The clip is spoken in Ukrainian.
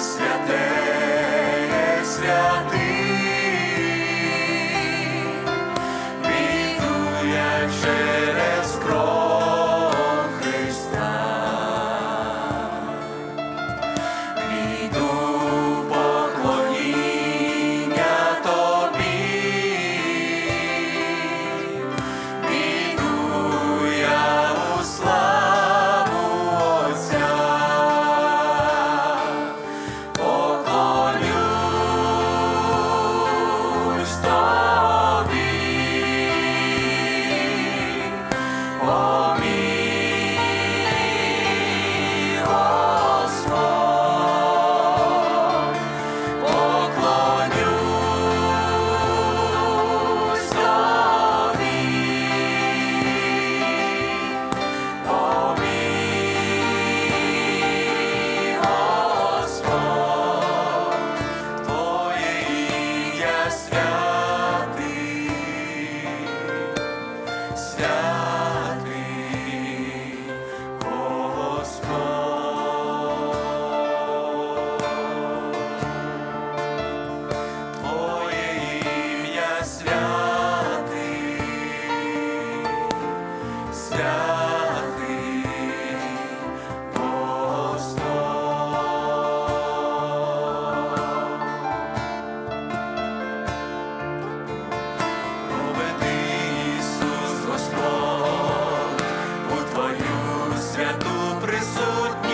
святе, святий, віду. Oh. святу присутність.